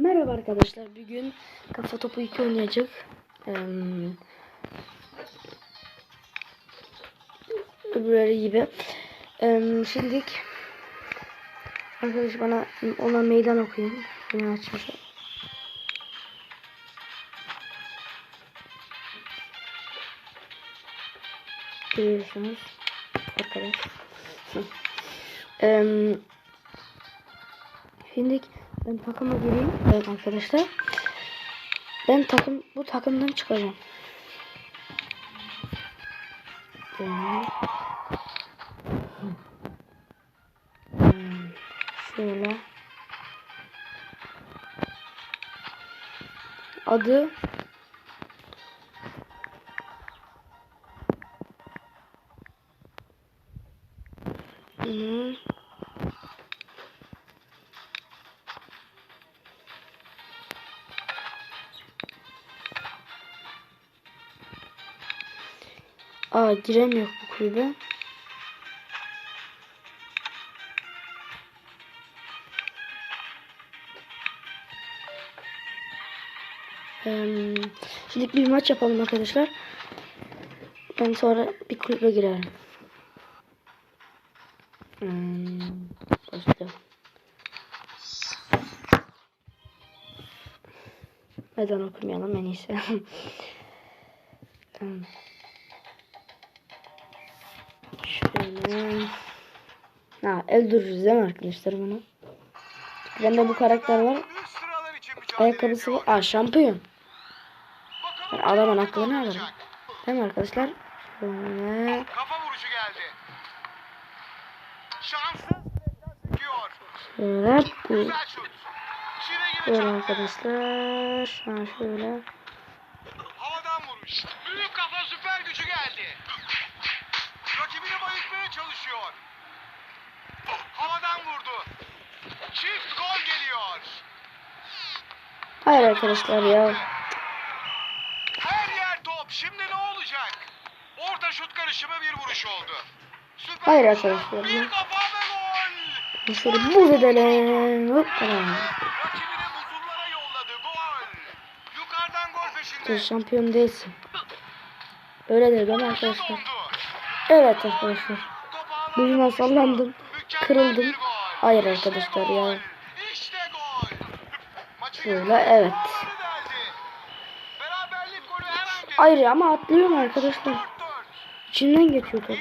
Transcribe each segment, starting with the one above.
Merhaba arkadaşlar. Bugün kafa topu 2 oynayacak. Ee, öbürleri gibi. Ee, şimdilik arkadaş bana ona meydan okuyun. Beni açmış. Görüyorsunuz. Arkadaş. Ee, Şimdi ben takıma gireyim. Evet arkadaşlar. Ben takım bu takımdan çıkacağım. Yani. Şöyle. Adı Hmm. Aa giremiyor bu kulübe. Ee, şimdi bir maç yapalım arkadaşlar. Ben sonra bir kulübe girerim. Hmm, başla. Neden okumayalım en iyisi. tamam. Şöyle. Ha öldürürüz değil mi arkadaşlar bunu? Bende bu karakter var. Ayakkabısı var. Aa şampiyon. Ben adamın aklını alırım. Değil mi arkadaşlar? Şöyle. Kafa vuruşu geldi. Şanssız. Şöyle. Böyle arkadaşlar. Şu şöyle. Havadan vuruş. Büyük kafa süper gücü geldi. Çalışıyor. Havadan vurdu. Çift gol geliyor. Hayır arkadaşlar ya. Her yer top. Şimdi ne olacak? Orta şut karışımı bir vuruş oldu. Süper Hayır arkadaşlar Bir kafa ve gol. Şöyle buz edelim. Hoppala. Sen şampiyon değilsin. Öyle dedim Topa arkadaşlar. Evet arkadaşlar. Vuruştu. sallandım. Kırıldım. Hayır arkadaşlar ya. Şöyle, evet. Hayır ama atlıyorum arkadaşlar. 4-4. İçinden geçiyor top.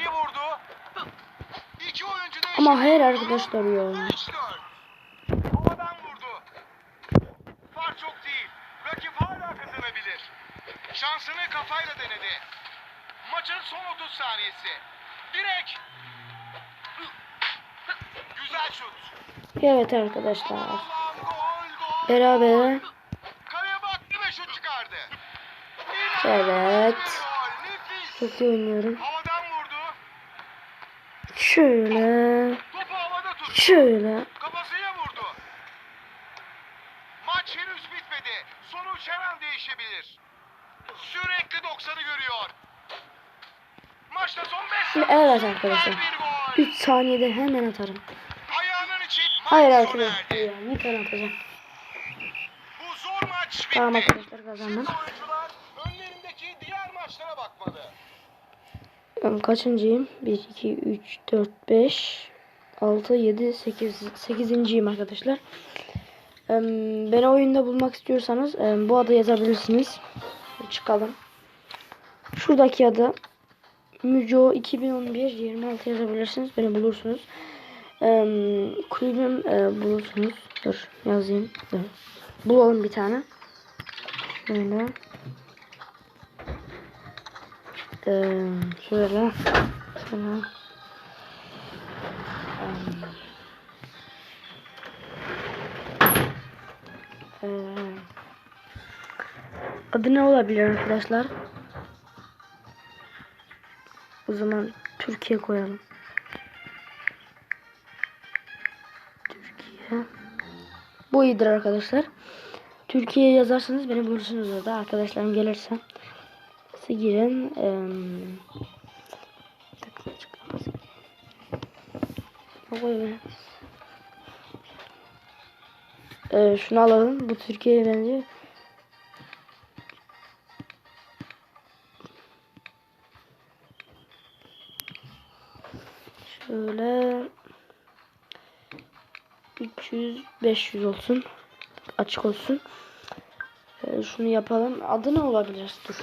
Ama hayır arkadaşlar ya. 5-4. Havadan vurdu. Fark çok değil. Rakip hala kazanabilir. Şansını kafayla denedi. Maçın son 30 saniyesi. Direk. Evet arkadaşlar. Beraber. Evet. Çok iyi oynuyorum. Şöyle. Şöyle. Kafasıyla vurdu. Maç henüz bitmedi. Sonuç her an değişebilir. Sürekli 90'ı görüyor. Maçta son 5 Şimdi saniye. evet arkadaşlar. Bir gol. 3 saniyede hemen atarım. Hayır arkadaşlar ya. Tane atacağım. Tamam arkadaşlar kazandım. Ben kaçıncıyım? 1, 2, 3, 4, 5, 6, 7, 8, 8. arkadaşlar. Beni oyunda bulmak istiyorsanız bu adı yazabilirsiniz. Çıkalım. Şuradaki adı Müco 2011 26 yazabilirsiniz. Beni bulursunuz. Em, Kulübüm e, bulursunuz. Dur yazayım. Dur. Bulalım bir tane. Şöyle. Ee, şöyle. Şöyle. Ee, adı ne olabilir arkadaşlar? O zaman Türkiye koyalım. Bu iyidir arkadaşlar. Türkiye yazarsanız beni bulursunuz orada. Arkadaşlarım gelirse. Size girin. Öyle. Ee, şunu alalım. Bu Türkiye'ye benziyor. 500 olsun. Açık olsun. Ee, şunu yapalım. Adı ne olabilir? Dur.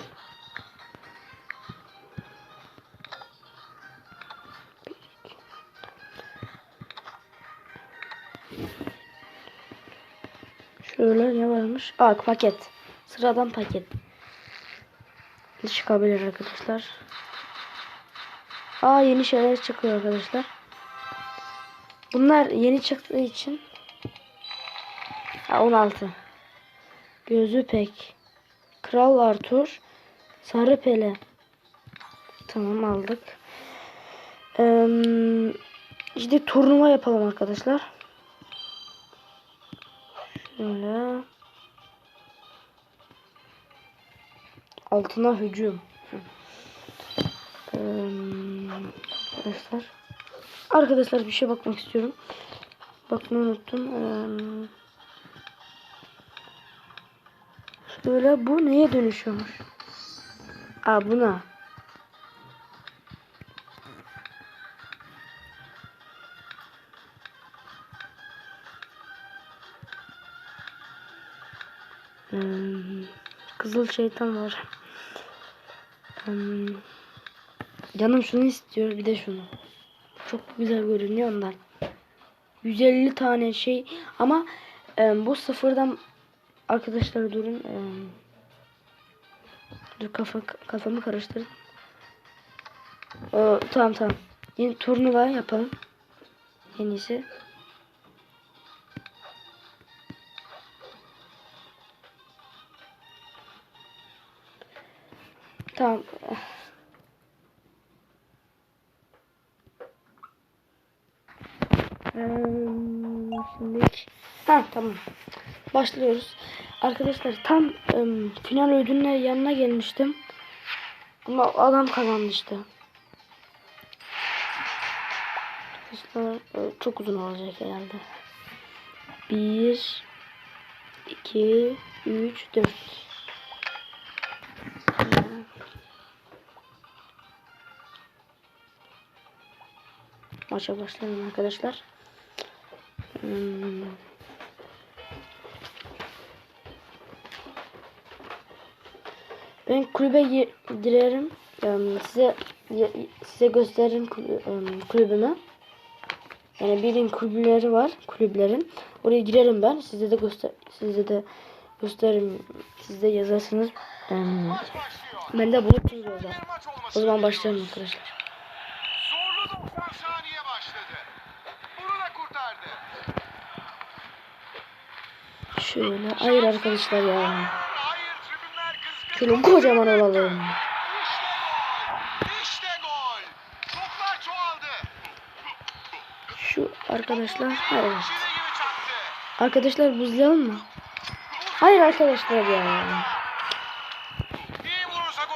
Şöyle ne varmış? Aa paket. Sıradan paket. Çıkabilir arkadaşlar. Aa yeni şeyler çıkıyor arkadaşlar. Bunlar yeni çıktığı için 16. Gözü pek. Kral Arthur. Sarı Pele. Tamam aldık. Ee, işte turnuva yapalım arkadaşlar. Şöyle. Altına hücum. Ee, arkadaşlar. Arkadaşlar bir şey bakmak istiyorum. Bakmayı unuttum. Ee, şöyle bu neye dönüşüyormuş? Aa buna. Hmm, Kızıl şeytan var. Hmm, canım şunu istiyor bir de şunu. Çok güzel görünüyor ondan. 150 tane şey ama bu sıfırdan arkadaşlar durun. E, dur kafa kafamı karıştırdım. E, tamam tamam. Yeni turnuva yapalım. En iyisi. Tamam. Şimdi ha tamam. Başlıyoruz. Arkadaşlar tam ım, final ödülüne yanına gelmiştim. Ama adam kazandı işte. Arkadaşlar e, çok uzun olacak herhalde. 1 2 3 4 Maça başlayalım arkadaşlar. Hmm. Ben kulübe gi- girerim. Size size gösteririm kulübümü. Yani birin kulüpleri var, kulüplerin. Oraya girerim ben. Size de göster size de gösteririm. Siz de yazarsınız. Ben de bulursunuz olması O zaman başlayalım arkadaşlar. Zorlu 90 saniye başladı. Bunu da kurtardı. Şöyle. Hayır arkadaşlar ya. Hayır. Şöyle kocaman çoğaldı. Şu arkadaşlar. Hayır. Çaktı. Arkadaşlar buzlayalım mı? Hayır arkadaşlar ya. İyi vurursa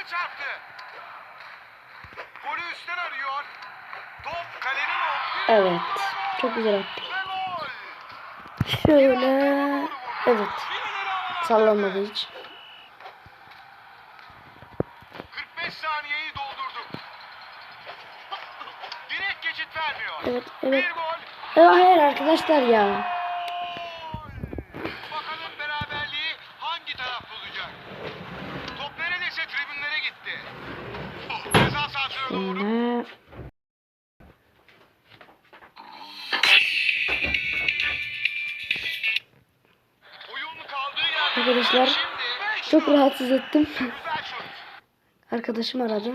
Direğe çarptı. Golü üstten arıyor. Top kalenin olduğu. Evet. Çok güzel attı. Şöyle. Evet. Sallanmadı hiç. 45 saniyeyi doldurduk. Direkt geçit vermiyor. Evet. Evet. Bir gol. Evet, hayır arkadaşlar ya. Arkadaşlar çok rahatsız ettim. Arkadaşım aradı.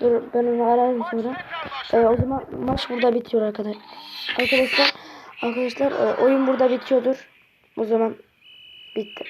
Dur ben onu Maç sonra. Ee, o zaman maç burada bitiyor arkadaşlar. Arkadaşlar arkadaşlar e, oyun burada bitiyordur. O zaman bitti.